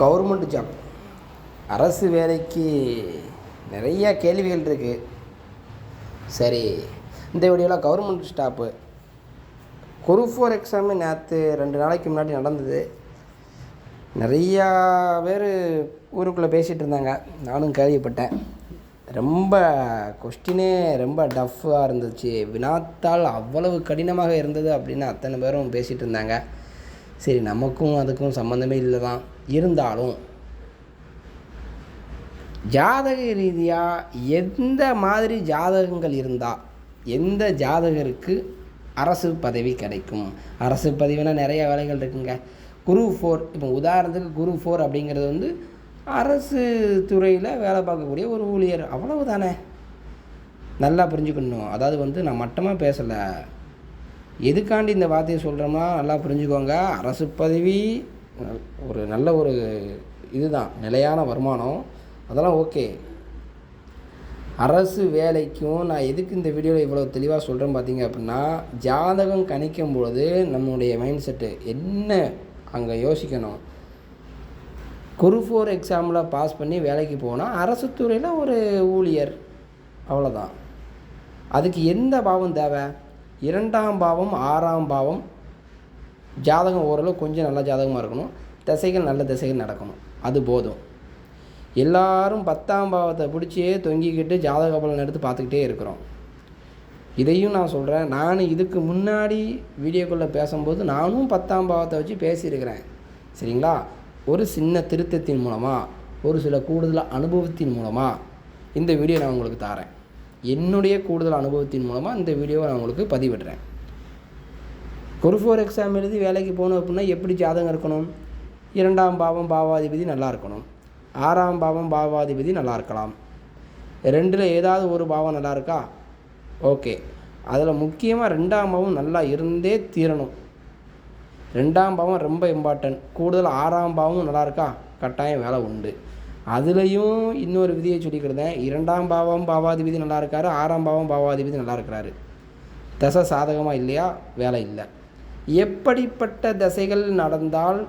Government job. அரசு வேலைக்கு நிறைய கேள்விகள் இருக்குது சரி இந்த வீடியோவில் government staff. Group four exam நேற்று ரெண்டு நாளைக்கு முன்னாடி நடந்தது. நிறையா பேர் ஊருக்குள்ளே பேசிகிட்டு இருந்தாங்க. நானும் கேள்விப்பட்டேன். ரொம்ப கொஸ்டினே ரொம்ப டஃப்பாக இருந்துச்சு. வினாத்தால் அவ்வளவு கடினமாக இருந்தது அப்படின்னு அத்தனை பேரும் பேசிகிட்டு இருந்தாங்க. சரி நமக்கும் அதுக்கும் சம்மந்தமே இல்லை தான் இருந்தாலும் ஜாதக ரீதியாக எந்த மாதிரி ஜாதகங்கள் இருந்தால் எந்த ஜாதகருக்கு அரசு பதவி கிடைக்கும்? அரசு பதவினா நிறைய வேலைகள் இருக்குங்க. குரு ஃபோர் இப்போ உதாரணத்துக்கு குரு ஃபோர் அப்படிங்கிறது வந்து அரசு துறையில் வேலை பார்க்கக்கூடிய ஒரு ஊழியர். அவ்வளவு தானே நல்லா புரிஞ்சுக்கணும். அதாவது வந்து நான் மட்டமாக பேசலை. எதுக்காண்டி இந்த வார்த்தையை சொல்கிறோம்னா நல்லா புரிஞ்சுக்கோங்க. அரசு பதவி ஒரு நல்ல ஒரு இதுதான் நிலையான வருமானம். அதெல்லாம் ஓகே. அரசு வேலைக்கும் நான் எதுக்கு இந்த வீடியோவில் இவ்வளோ தெளிவாக சொல்கிறேன் பார்த்தீங்க அப்படின்னா ஜாதகம் கணிக்கும் பொழுது நம்மளுடைய மைண்ட் செட்டு என்ன அங்கே யோசிக்கணும்? குரு ஃபோர் எக்ஸாமில் பாஸ் பண்ணி வேலைக்கு போனால் அரசு துறையில் ஒரு ஊழியர் அவ்வளோதான் அதுக்கு எந்த பாவம் தேவை? இரண்டாம் பாவம் ஆறாம் பாவம் ஜாதகம் ஓரளவு கொஞ்சம் நல்ல ஜாதகமாக இருக்கணும். திசைகள் நல்ல திசைகள் நடக்கணும். அது போதும். எல்லாரும் பத்தாம் பாவத்தை பிடிச்சியே தொங்கிக்கிட்டு ஜாதக பலன் எடுத்து பார்த்துக்கிட்டே இருக்கிறோம். இதையும் நான் சொல்கிறேன் நான் இதுக்கு முன்னாடி வீடியோக்குள்ளே பேசும்போது நானும் பத்தாம் பாவத்தை வச்சு பேசியிருக்கிறேன். சரிங்களா? ஒரு சின்ன திருத்தத்தின் மூலமாக ஒரு சில கூடுதல் அனுபவத்தின் மூலமாக இந்த வீடியோ நான் உங்களுக்கு தாரேன் என்னுடைய கூடுதல் அனுபவத்தின் மூலமாக இந்த வீடியோவை நான் உங்களுக்கு பதிவிடுறேன். ஒரு ஃபோர் எக்ஸாம் எழுதி வேலைக்கு போகணும் அப்படின்னா எப்படி ஜாதகம் இருக்கணும்? இரண்டாம் பாவம் பாவாதிபதி நல்லா இருக்கணும். ஆறாம் பாவம் பாவாதிபதி நல்லா இருக்கலாம். ரெண்டில் ஏதாவது ஒரு பாவம் நல்லா இருக்கா? ஓகே. அதில் முக்கியமாக ரெண்டாம் பாவம் நல்லா இருந்தே தீரணும். ரெண்டாம் பாவம் ரொம்ப இம்பார்ட்டன்ட் கூடுதல் ஆறாம் பாவமும் நல்லா இருக்கா? கட்டாயம் வேலை உண்டு. அதுலேயும் இன்னொரு விதியை சொல்லிக்கிட்டேன் இரண்டாம் பாவம் பாவாதிபதி நல்லா இருக்காரு ஆறாம் பாவம் பாவாதிபதி நல்லா இருக்கிறாரு தசை சாதகமாக இல்லையா? வேலை இல்லை. எப்படிப்பட்ட தசைகள் நடந்தால்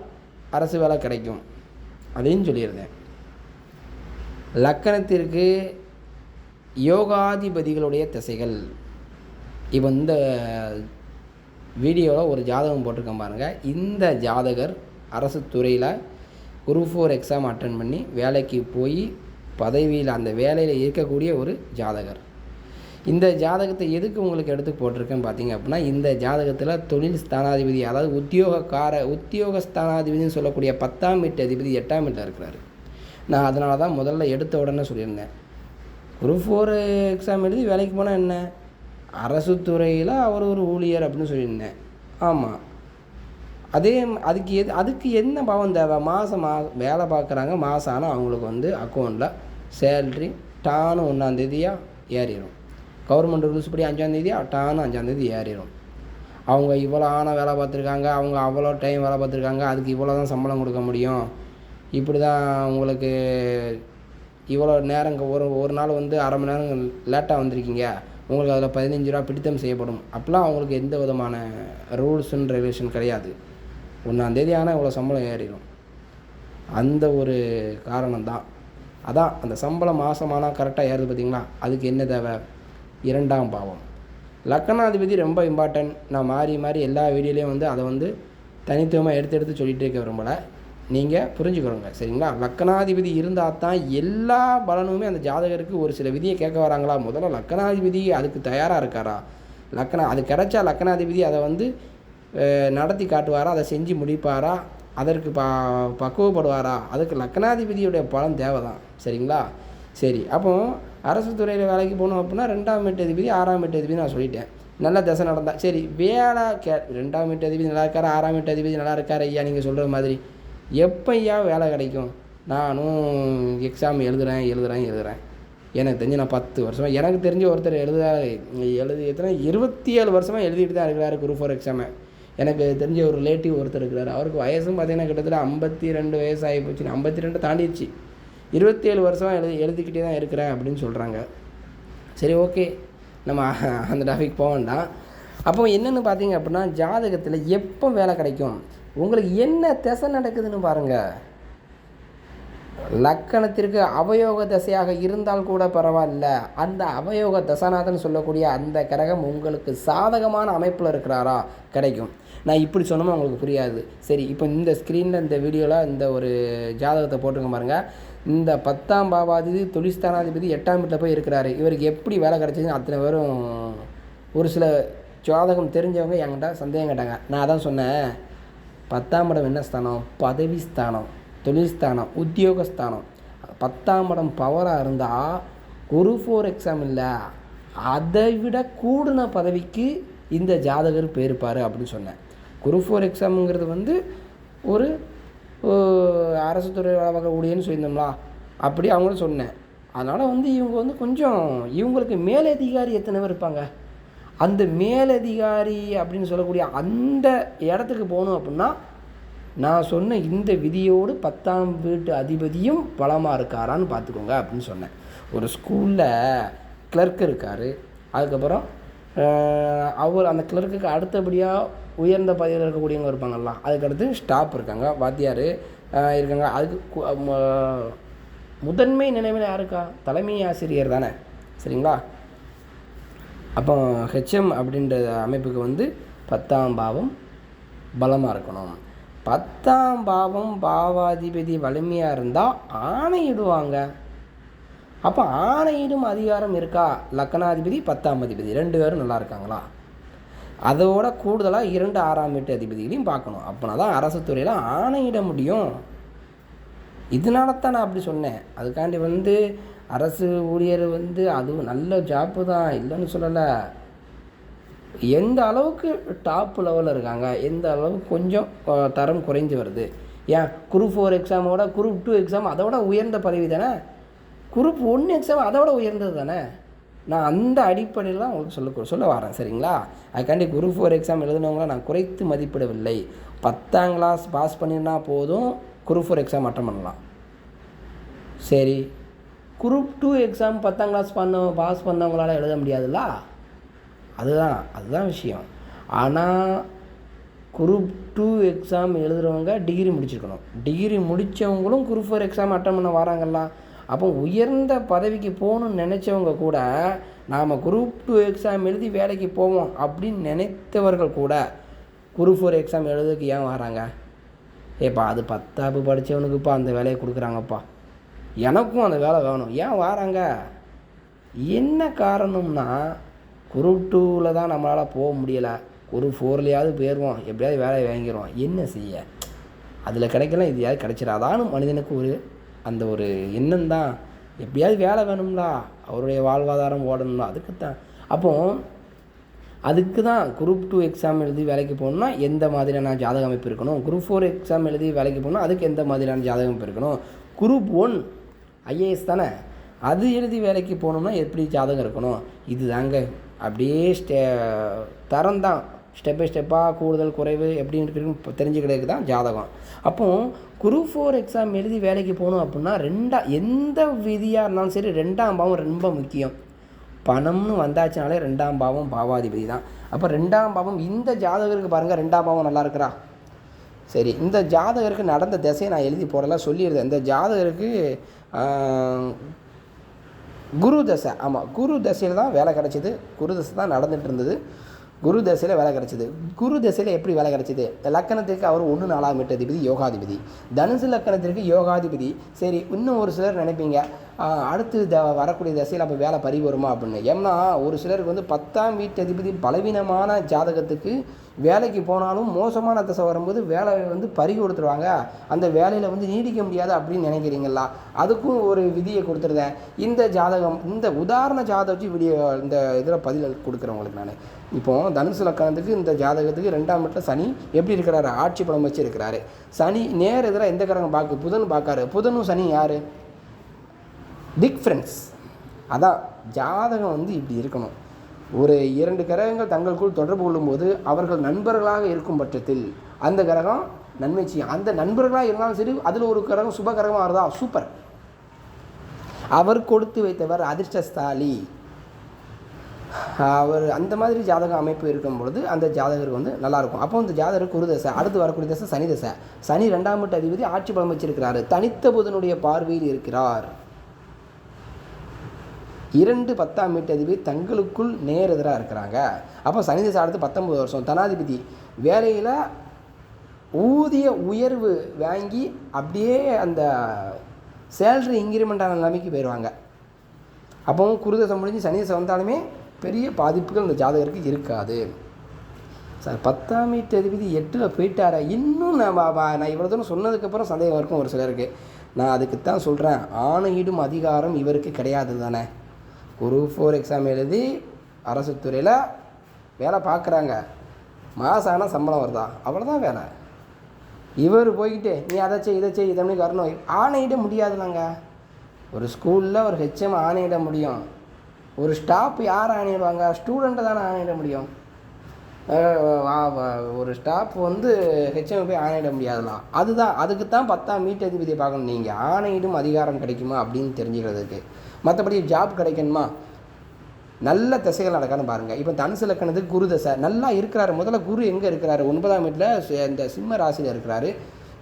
அரசு வேலை கிடைக்கும்? அதையும் சொல்லியிருந்தேன். லக்கணத்திற்கு யோகாதிபதிகளுடைய திசைகள். இப்போ இந்த வீடியோவில் ஒரு ஜாதகம் போட்டிருக்கேன் பாருங்கள் இந்த ஜாதகர் அரசு துறையில் குரூப் ஃபோர் எக்ஸாம் அட்டன் பண்ணி வேலைக்கு போய் பதவியில் அந்த வேலையில் இருக்கக்கூடிய ஒரு ஜாதகர். இந்த ஜாதகத்தை எதுக்கு உங்களுக்கு எடுத்து போட்டிருக்கேன் பார்த்தீங்க அப்படின்னா இந்த ஜாதகத்தில் தொழில் ஸ்தானாதிபதி அதாவது உத்தியோகக்கார உத்தியோக ஸ்தானாதிபதினு சொல்லக்கூடிய பத்தாம் வீட்டு அதிபதி எட்டாம் வீட்டில் இருக்கிறாரு. நான் அதனால தான் முதல்ல எடுத்த உடனே சொல்லியிருந்தேன். குரூப் ஃபோர் எக்ஸாம் எழுதி வேலைக்கு போனால் என்ன? அரசு துறையில் அவர் ஒரு ஊழியர் அப்படின்னு சொல்லியிருந்தேன். ஆமாம் அதே அதுக்கு எது அதுக்கு என்ன பாவம் தேவை? மாதம் மா வேலை பார்க்குறாங்க மாதம் ஆனால் அவங்களுக்கு வந்து அக்கௌண்ட்டில் சேல்ரி டானு ஒன்றாந்தேதியாக ஏறிடும் கவர்மெண்ட் ரூல்ஸ் படி அஞ்சாந்தேதியா டானு அஞ்சாந்தேதி ஏறிடும் அவங்க இவ்வளோ ஆனால் வேலை பார்த்துருக்காங்க அவங்க அவ்வளோ டைம் வேலை பார்த்துருக்காங்க அதுக்கு இவ்வளோ தான் சம்பளம் கொடுக்க முடியும். இப்படி தான் உங்களுக்கு இவ்வளோ நேரம் ஒரு ஒரு நாள் வந்து அரை மணி நேரம் லேட்டாக வந்திருக்கீங்க. உங்களுக்கு அதில் பதினஞ்சு ரூபா பிடித்தம் செய்யப்படும். அப்போலாம் அவங்களுக்கு எந்த விதமான ரூல்ஸ் அண்ட் ரெகுலேஷன் கிடையாது. ஒன்றாந்தேதி ஆனால் இவ்வளோ சம்பளம் ஏறிடும். அந்த ஒரு காரணம் தான் அதான் அந்த சம்பளம் மாதமானால் கரெக்டாக ஏறுது பார்த்தீங்களா அதுக்கு என்ன தேவை? இரண்டாம் பாவம். லக்கணாதிபதி ரொம்ப இம்பார்ட்டன்ட் நான் மாறி மாறி எல்லா வீடியோலையும் வந்து அதை வந்து தனித்துவமாக எடுத்து எடுத்து சொல்லிகிட்டே இருக்க விரும்பலை. நீங்கள் புரிஞ்சுக்கிறோங்க சரிங்களா? லக்கணாதிபதி இருந்தால் தான் எல்லா பலனுமே அந்த ஜாதகருக்கு ஒரு சில விதியை கேட்க வராங்களா? முதல்ல லக்கணாதிபதி அதுக்கு தயாராக இருக்காரா? லக்கணா அது கிடைச்சா லக்கணாதிபதி அதை வந்து நடத்தி காட்டுவாரா அதை செஞ்சு முடிப்பாரா அதற்கு ப பக்குவப்படுவாரா? அதுக்கு லக்கணாதிபதியுடைய பலன் தேவை தான் சரிங்களா? சரி அப்போ அரசு துறையில் வேலைக்கு போகணும் அப்படின்னா ரெண்டாம் எட்டு அதிபதி ஆறாம் எட்டு அதிபதி நான் சொல்லிட்டேன். நல்ல தசை நடந்தா சரி வேலை கே ரெண்டாம் எட்டு அதிபதி நல்லா இருக்காரு ஆறாம் எட்டு அதிபதி நல்லா இருக்காரு ஐயா நீங்கள் சொல்கிற மாதிரி. எப்போ ஐயா வேலை கிடைக்கும்? நானும் எக்ஸாம் எழுதுகிறேன் எழுதுகிறேன் எழுதுகிறேன் எனக்கு தெரிஞ்சு நான் பத்து வருஷமாக எனக்கு தெரிஞ்ச ஒருத்தர் எழுத எழுதி எத்தனை? இருபத்தி ஏழு வருஷமாக எழுதிட்டு தான் இருக்கிறாரு குரூப் ஃபோர் எக்ஸாமை எனக்கு தெரிஞ்ச ஒரு ரிலேட்டிவ் ஒருத்தர் இருக்கிறார். அவருக்கு வயசும் பார்த்தீங்கன்னா கிட்டத்தட்ட ஐம்பத்தி ரெண்டு வயசு ஆகி போச்சு. ஐம்பத்தி ரெண்டு தாண்டிடுச்சு. இருபத்தி ஏழு வருஷமாக எழுதி எழுதிக்கிட்டே தான் இருக்கிறேன் அப்படின்னு சொல்கிறாங்க சரி ஓகே நம்ம அந்த டாபிக் போக வேண்டாம். அப்போ என்னென்னு பார்த்தீங்க அப்படின்னா ஜாதகத்தில் எப்போ வேலை கிடைக்கும்? உங்களுக்கு என்ன திசை நடக்குதுன்னு பாருங்கள் லக்கணத்திற்கு அவயோக தசையாக இருந்தால் கூட பரவாயில்ல. அந்த அவயோக தசாநாதன் சொல்லக்கூடிய அந்த கிரகம் உங்களுக்கு சாதகமான அமைப்பில் இருக்கிறாரா? கிடைக்கும். நான் இப்படி சொன்னமோ உங்களுக்கு புரியாது. சரி இப்போ இந்த ஸ்க்ரீனில் இந்த வீடியோவில் இந்த ஒரு ஜாதகத்தை போட்டுருங்க பாருங்கள் இந்த பத்தாம் பாவாதிபதி தொழிற்ஸ்தானாதிபதி எட்டாம் வீட்டில் போய் இருக்கிறாரு. இவருக்கு எப்படி வேலை கிடைச்சதுன்னு அத்தனை பேரும் ஒரு சில ஜாதகம் தெரிஞ்சவங்க என்கிட்ட சந்தேகம் கேட்டாங்க. நான் அதான் சொன்னேன். பத்தாம் இடம் என்ன ஸ்தானம்? பதவி ஸ்தானம். தொழில்ஸ்தானம் உத்தியோகஸ்தானம். உத்தியோக ஸ்தானம் பத்தாம் இடம் பவராக இருந்தால் குரு ஃபோர் எக்ஸாம் இல்லை அதை விட கூடின பதவிக்கு இந்த ஜாதகர் போயிருப்பார் அப்படின்னு சொன்னேன். குரு ஃபோர் எக்ஸாமுங்கிறது வந்து ஒரு அரசு துறை ஊழியன்னு சொல்லியிருந்தோம்லா அப்படி அவங்களும் சொன்னேன். அதனால் வந்து இவங்க வந்து கொஞ்சம் இவங்களுக்கு மேலதிகாரி எத்தனை பேர் இருப்பாங்க? அந்த மேலதிகாரி அப்படின்னு சொல்லக்கூடிய அந்த இடத்துக்கு போகணும் அப்படின்னா நான் சொன்ன இந்த விதியோடு பத்தாம் வீட்டு அதிபதியும் பலமாக இருக்காரான்னு பார்த்துக்கோங்க அப்படின்னு சொன்னேன். ஒரு ஸ்கூலில் கிளர்க் இருக்கார். அதுக்கப்புறம் அவர் அந்த கிளர்க்குக்கு அடுத்தபடியாக உயர்ந்த பதவியில் இருக்கக்கூடியவங்க இருப்பாங்கல்ல அதுக்கடுத்து ஸ்டாப் இருக்காங்க வாத்தியார் இருக்காங்க. அதுக்கு முதன்மை நினைவில் யாருக்கா? தலைமை ஆசிரியர் தானே சரிங்களா? அப்போ ஹெச்எம் அப்படின்ற அமைப்புக்கு வந்து பத்தாம் பாவம் பலமாக இருக்கணும். பத்தாம் பாவம் பாவாதிபதி வலிமையாக இருந்தால் ஆணையிடுவாங்க அப்போ ஆணையிடும் அதிகாரம் இருக்கா? லக்கணாதிபதி பத்தாம் அதிபதி. ரெண்டு பேரும் நல்லா இருக்காங்களா? அதோட கூடுதலாக இரண்டு ஆறாம் வீட்டு அதிபதிகளையும் பார்க்கணும். அப்போனா தான் அரசு துறையில் ஆணையிட முடியும். இதனால தான் நான் அப்படி சொன்னேன். அதுக்காண்டி வந்து அரசு ஊழியர் வந்து அதுவும் நல்ல ஜாப்பு தான். இல்லைன்னு சொல்லலை. எந்த அளவுக்கு டாப் லெவலில் இருக்காங்க எந்த அளவுக்கு கொஞ்சம் தரம் குறைஞ்சு வருது. ஏன்? குரூப் ஃபோர் எக்ஸாமோட குரூப் டூ எக்ஸாம் அதோட உயர்ந்த பதவி தானே? குரூப் ஒன் எக்ஸாம் அதோட உயர்ந்தது தானே? நான் அந்த அடிப்படையில் தான் உங்களுக்கு சொல்ல சொல்ல வரேன் சரிங்களா? அதுக்காண்டி குரூப் ஃபோர் எக்ஸாம் எழுதினவங்கள நான் குறைத்து மதிப்பிடவில்லை. பத்தாம் கிளாஸ் பாஸ் பண்ணினா போதும் குரூப் ஃபோர் எக்ஸாம் அட்டன் பண்ணலாம். சரி. குரூப் டூ எக்ஸாம் பத்தாம் கிளாஸ் பண்ண பாஸ் பண்ணவங்களால எழுத முடியாதுல்ல? அதுதான் அதுதான் விஷயம். ஆனால் குரூப் டூ எக்ஸாம் எழுதுகிறவங்க டிகிரி முடிச்சிருக்கணும். டிகிரி முடித்தவங்களும் குரூப் ஃபோர் எக்ஸாம் அட்டன் பண்ண வராங்கல்ல. அப்போ உயர்ந்த பதவிக்கு போகணும்னு நினச்சவங்க கூட நாம் குரூப் டூ எக்ஸாம் எழுதி வேலைக்கு போவோம் அப்படின்னு நினைத்தவர்கள் கூட குரூப் ஃபோர் எக்ஸாம் எழுதுறதுக்கு ஏன் வராங்க? ஏப்பா அது பத்தாப்பு படித்தவனுக்குப்பா அந்த வேலையை கொடுக்குறாங்கப்பா. எனக்கும் அந்த வேலை வேணும். ஏன் வராங்க? என்ன காரணம்னா குரூப் டூவில் தான் நம்மளால் போக முடியலை. குரூப் ஃபோர்லேயாவது போயிடுவோம் எப்படியாவது வேலையை வாங்கிடுவோம் என்ன செய்ய? அதில் கிடைக்கலாம் இது யாவது கிடைச்சிடாதான்னு மனிதனுக்கு ஒரு அந்த ஒரு எண்ணம் தான். எப்படியாவது வேலை வேணும்லா அவருடைய வாழ்வாதாரம் ஓடணும்ல அதுக்கு தான் அப்போ அதுக்கு தான் குரூப் டூ எக்ஸாம் எழுதி வேலைக்கு போகணும்னா எந்த மாதிரியான ஜாதக அமைப்பு இருக்கணும்? குரூப் ஃபோர் எக்ஸாம் எழுதி வேலைக்கு போகணும் அதுக்கு எந்த மாதிரியான ஜாதக அமைப்பு இருக்கணும்? குரூப் ஒன் ஐஏஎஸ் தானே. அது எழுதி வேலைக்கு போகணும்னா எப்படி ஜாதகம் இருக்கணும்? இது தாங்க அப்படியே ஸ்டே தரம் தான் ஸ்டெப் பை ஸ்டெப்பாக கூடுதல் குறைவு எப்படி இருக்குன்னு தெரிஞ்சுக்கிறதுக்கு தான் ஜாதகம். அப்போது குரூப் ஃபோர் எக்ஸாம் எழுதி வேலைக்கு போகணும் அப்படின்னா ரெண்டா எந்த விதியாக இருந்தாலும் சரி ரெண்டாம் பாவம் ரொம்ப முக்கியம். பணம்னு வந்தாச்சுனாலே ரெண்டாம் பாவம் பாவாதிபதி தான். அப்போ ரெண்டாம் பாவம் இந்த ஜாதகருக்கு பாருங்கள் ரெண்டாம் பாவம் நல்லா இருக்கிறா. சரி இந்த ஜாதகருக்கு நடந்த திசையை நான் எழுதி போடலாம் சொல்லிடுறேன். இந்த ஜாதகருக்கு குரு தசை ஆமாம் குரு தசையில் தான் வேலை கிடச்சிது. குரு தசை தான் நடந்துட்டு இருந்தது. குரு தசையில் வேலை கிடச்சிது. குரு தசையில் எப்படி வேலை கிடச்சிது? லக்கணத்திற்கு அவர் ஒன்று நாலாம் எட்டு அதிபதி யோகாதிபதி. தனுசு லக்கணத்திற்கு யோகாதிபதி. சரி இன்னும் ஒரு சிலர் நினைப்பீங்க அடுத்து த வரக்கூடிய தசையில் அப்போ வேலை பறி வருமா அப்படின்னு. ஏன்னா ஒரு சிலருக்கு வந்து பத்தாம் வீட்டு அதிபதி பலவீனமான ஜாதகத்துக்கு வேலைக்கு போனாலும் மோசமான தசை வரும்போது வேலை வந்து பறி கொடுத்துருவாங்க அந்த வேலையில் வந்து நீடிக்க முடியாது அப்படின்னு நினைக்கிறீங்களா? அதுக்கும் ஒரு விதியை கொடுத்துருந்தேன். இந்த ஜாதகம் இந்த உதாரண ஜாதகம் வச்சு வீடியோ இந்த இதில் பதில் கொடுக்குறேன் உங்களுக்கு நான். இப்போ தனுசு லக்கணத்துக்கு இந்த ஜாதகத்துக்கு ரெண்டாம் வீட்டில் சனி எப்படி இருக்கிறாரு? ஆட்சி பலம் வச்சு இருக்கிறாரு. சனி நேர் எதிராக எந்த கிரகம் பார்க்கு புதன் பார்க்காரு புதனும் சனி யார்? பிக் ஃப்ரெண்ட்ஸ் அதான் ஜாதகம் வந்து இப்படி இருக்கணும். ஒரு இரண்டு கிரகங்கள் தங்களுக்குள் தொடர்பு கொள்ளும்போது அவர்கள் நண்பர்களாக இருக்கும் பட்சத்தில் அந்த கிரகம் நன்மை செய்யும். அந்த நண்பர்களாக இருந்தாலும் சரி அதில் ஒரு கிரகம் சுப கிரகமாக இருந்தா சூப்பர் அவர் கொடுத்து வைத்தவர் அதிர்ஷ்டஸ்தாலி அவர் அந்த மாதிரி ஜாதக அமைப்பு இருக்கும் பொழுது அந்த ஜாதகர் வந்து நல்லாயிருக்கும் அப்போ அந்த ஜாதகர் குரு தசை அடுத்து வரக்கூடிய தசை சனி தசை. சனி ரெண்டாம் வீட்டு அதிபதி ஆட்சி பலம் வச்சிருக்கிறாரு. தனித்த புதனுடைய பார்வையில் இருக்கிறார். இரண்டு பத்தாம் வீட்டதிபதி தங்களுக்குள் நேரெதிராக இருக்கிறாங்க. அப்போ சனி தசை அடுத்து பத்தொம்பது வருஷம். தனாதிபதி வேலையில் ஊதிய உயர்வு வாங்கி அப்படியே அந்த சேல்ரி இன்க்ரிமெண்ட்டான நிலைமைக்கு போயிடுவாங்க அப்போவும் குருதசை முடிஞ்சு சனி வந்தாலுமே பெரிய பாதிப்புகள் இந்த ஜாதகருக்கு இருக்காது. சார் பத்தாம் தேதிபதி எட்டில் போயிட்டாரா? இன்னும் நான் வா- வா- நான் இவ்வளோ தூரம் சொன்னதுக்கப்புறம் சந்தேகம் இருக்கும் ஒரு சிலருக்கு. நான் அதுக்கு தான் சொல்கிறேன் ஆணையிடும் அதிகாரம் இவருக்கு கிடையாது தானே. குரூப் ஃபோர் எக்ஸாம் எழுதி அரசு துறையில் வேலை பார்க்குறாங்க. மாதம் ஆனால் சம்பளம் வருதா? அவ்வளோதான் வேலை. இவர் போய்கிட்டு நீ அதை செய் இதை செய் இதை பண்ணி வரணும். ஆணையிட முடியாதுலாங்க. ஒரு ஸ்கூலில் ஒரு ஹெச்எம் ஆணையிட முடியும். ஒரு ஸ்டாஃப் யார் ஆணையிடுவாங்க? ஸ்டூடெண்ட்டை தானே ஆணையிட முடியும். ஒரு ஸ்டாஃப் வந்து ஹெச்எம் போய் ஆணையிட முடியாதுலாம் அதுதான் அதுக்கு தான் பத்தாம் மீட் அதிபதியை பார்க்கணும். நீங்கள் ஆணையிடும் அதிகாரம் கிடைக்குமா அப்படின்னு தெரிஞ்சுக்கிறதுக்கு. மற்றபடி ஜாப் கிடைக்கணுமா? நல்ல திசைகள் நடக்கான்னு பாருங்கள் இப்போ தனுசு லக்கணத்துக்கு குரு தசை. நல்லா இருக்கிறாரு. முதல்ல குரு எங்கே இருக்கிறாரு? ஒன்பதாம் வீட்டில் இந்த சிம்ம ராசியில் இருக்கிறாரு.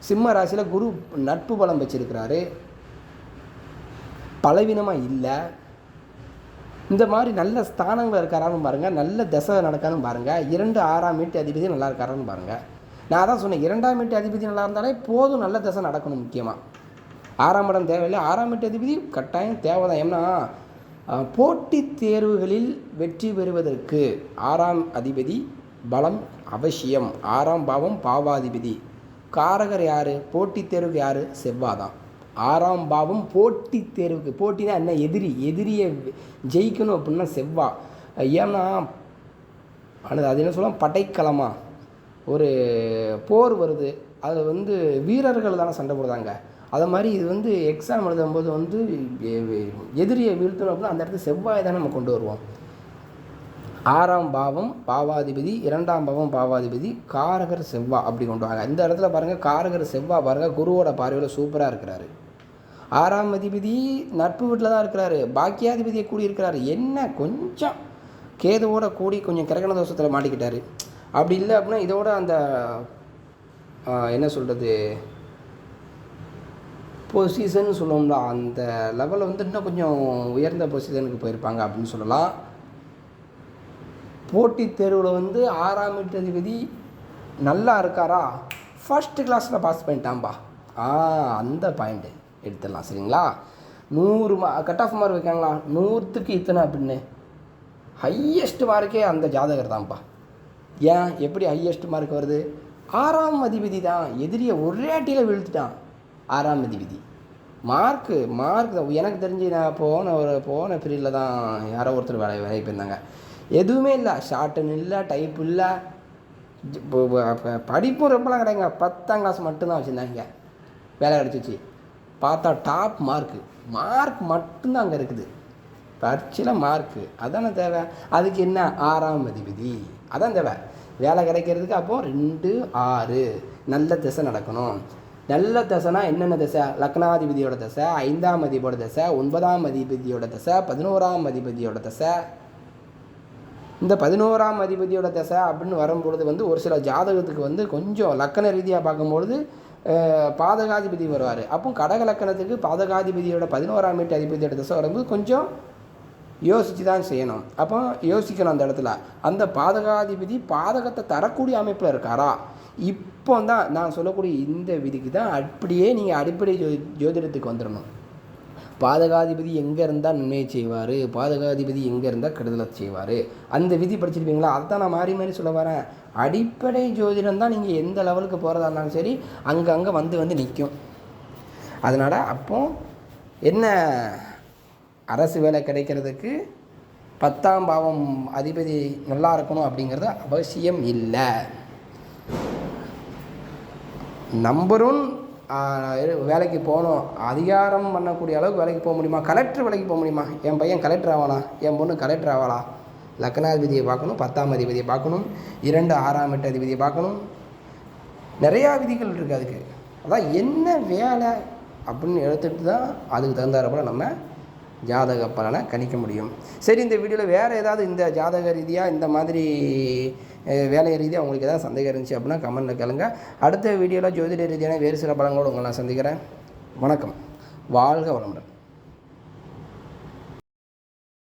சிம்ம ராசியில் குரு நட்பு பலம் வச்சுருக்கிறாரு. பலவீனமாக இல்லை. இந்த மாதிரி நல்ல ஸ்தானங்கள் இருக்காரான்னு பாருங்கள் நல்ல தசை நடக்கான்னு பாருங்கள் இரண்டு ஆறாம் வீட்டு அதிபதி நல்லா இருக்காரான்னு பாருங்கள் நான் தான் சொன்னேன். இரண்டாம் வீட்டு அதிபதி நல்லா இருந்தாலே போதும். நல்ல தசை நடக்கணும் முக்கியமாக ஆறாம் இடம் தேவையில்லை. ஆறாம் வீட்டு அதிபதி கட்டாயம் தேவை தான் ஏன்னா அஹ், போட்டித் தேர்வுகளில் வெற்றி பெறுவதற்கு ஆறாம் அதிபதி பலம் அவசியம். ஆறாம் பாவம் பாவாதிபதி. காரகர் யார்? போட்டித் தேர்வுக்கு யார்? செவ்வாதான். ஆறாம் பாவம் போட்டித் தேர்வுக்கு போட்டினா என்ன? எதிரி. எதிரியை ஜெயிக்கணும் அப்படின்னா செவ்வா. ஏன்னா அது என்ன சொல்லலாம் படைக்கலமா. ஒரு போர் வருது. அதில் வந்து வீரர்கள் தானே சண்டை போடுறாங்க. அதை மாதிரி இது வந்து எக்ஸாம் எழுதும்போது வந்து எதிரியை வீழ்த்தணும் அப்படின்னா அந்த இடத்துல செவ்வாய் தானே நம்ம கொண்டு வருவோம். ஆறாம் பாவம் பாவாதிபதி இரண்டாம் பாவம் பாவாதிபதி காரகர் செவ்வா அப்படி கொண்டு வாங்க. இந்த இடத்துல பாருங்கள் காரகர் செவ்வா பாருங்கள் குருவோட பார்வையில் சூப்பராக இருக்கிறாரு. ஆறாம் அதிபதி நட்பு வீட்டில் தான் இருக்கிறாரு பாக்கியாதிபதியை கூடி இருக்கிறாரு என்ன கொஞ்சம் கேதுவோட கூடி கொஞ்சம் கிரகண தோஷத்தில் மாட்டிக்கிட்டாரு. அப்படி இல்லை அப்படின்னா இதோட அந்த என்ன சொல்கிறது பொசிஷன் சொல்லுவோம்ல அந்த லெவலில் வந்து இன்னும் கொஞ்சம் உயர்ந்த பொசிஷனுக்கு போயிருப்பாங்க அப்படின்னு சொல்லலாம். போட்டித் தேர்வில் வந்து ஆறாம் அதிபதி நல்லா இருக்காரா? ஃபஸ்ட்டு கிளாஸில் பாஸ் பண்ணிட்டான்பா. ஆ அந்த பாயிண்ட்டு எடுத்துடலாம் சரிங்களா? நூறு மா கட் ஆஃப் மார்க் வைக்காங்களா நூற்றுக்கு இத்தனை அப்படின்னு. ஹையஸ்ட் மார்க்கே அந்த ஜாதகர் தான்ப்பா ஏன்? எப்படி ஹையஸ்ட் மார்க் வருது? ஆறாம் அதிபதி தான் எதிரியை ஒரே அட்டியில் வீழ்த்துட்டான். ஆறாம் அதிபதி மார்க்கு மார்க் தான். எனக்கு தெரிஞ்சு நான் போன ஒரு போன பீரியடில் தான் யாரோ ஒருத்தர் வேலை வேலைக்கு போயிருந்தாங்க. எதுவுமே இல்லை. ஷார்ட்டன் இல்லை டைப் இல்லை. படிப்பும் ரொம்பலாம் கிடையாதுங்க. பத்தாம் கிளாஸ் மட்டும்தான் வச்சுருந்தாங்க. வேலை கிடச்சிச்சு பார்த்தா டாப் மார்க்கு மார்க் மட்டும்தான் அங்கே இருக்குது. பரீட்சையில் மார்க்கு அதானே தேவை. அதுக்கு என்ன? ஆறாம் அதிபதி அதான் தேவை. வேலை கிடைக்கிறதுக்கு அப்போ ரெண்டு ஆறு. நல்ல திசை நடக்கணும். நல்ல தசைனா என்னென்ன திசை? லக்னாதிபதியோட தசை ஐந்தாம் அதிபதியோட தசை ஒன்பதாம் அதிபதியோட தசை பதினோராம் அதிபதியோட தசை. இந்த பதினோராம் அதிபதியோட தசை அப்படின்னு வரும்பொழுது வந்து ஒரு சில ஜாதகத்துக்கு வந்து கொஞ்சம் லக்கண ரீதியாக பார்க்கும்பொழுது பாதகாதிபதி வருவார். அப்போ கடக லக்கணத்துக்கு பாதகாதிபதியோட பதினோராம் வீட்டு அதிபதியோட தசை வரும்போது கொஞ்சம் யோசித்து தான் செய்யணும். அப்போ யோசிக்கணும் அந்த இடத்துல. அந்த பாதகாதிபதி பாதகத்தை தரக்கூடிய அமைப்பில் இருக்காரா? இப் இப்போ தான் நான் சொல்லக்கூடிய இந்த விதிக்கு தான் அப்படியே நீங்கள் அடிப்படை ஜோ ஜோதிடத்துக்கு வந்துடணும் பாதகாதிபதி எங்கே இருந்தால் நன்மையை செய்வார்? பாதகாதிபதி எங்கே இருந்தால் கெடுதலை செய்வார்? அந்த விதி படிச்சிருப்பீங்களா? அதை தான் நான் மாறி மாறி சொல்ல வரேன். அடிப்படை ஜோதிடம் தான் நீங்கள் எந்த லெவலுக்கு போகிறதா இருந்தாலும் சரி அங்கங்கே வந்து வந்து நிற்கும் அதனால் அப்போ என்ன அரசு வேலை கிடைக்கிறதுக்கு பத்தாம் பாவம் அதிபதி நல்லா இருக்கணும் அப்படிங்கிறது அவசியம் இல்லை. நம்பரும் வேலைக்கு போகணும் அதிகாரம் பண்ணக்கூடிய அளவுக்கு வேலைக்கு போக முடியுமா? கலெக்டர் வேலைக்கு போக முடியுமா? என் பையன் கலெக்டர் ஆகலாம் என் பொண்ணு கலெக்டர் ஆகலாம் லக்னாதிபதியை பார்க்கணும் பத்தாம் அதிபதியை பார்க்கணும் இரண்டு ஆறாம் எட்டு அதிபதியை பார்க்கணும். நிறையா விதிகள் இருக்குது அதுக்கு. அதான் என்ன வேலை அப்படின்னு எடுத்துகிட்டு தான் அதுக்கு தகுந்தாறப்போல நம்ம ஜாதக பலனை கணிக்க முடியும். சரி இந்த வீடியோவில் வேறு ஏதாவது இந்த ஜாதக ரீதியாக இந்த மாதிரி வேலை ரீதியாக உங்களுக்கு ஏதாவது சந்தேகம் இருந்துச்சு அப்படின்னா கமெண்ட்டில் கேளுங்க. அடுத்த வீடியோவில் ஜோதிட ரீதியான வேறு சில பலங்களோடு உங்களை நான் சந்திக்கிறேன். வணக்கம். வாழ்க வளமுடன்.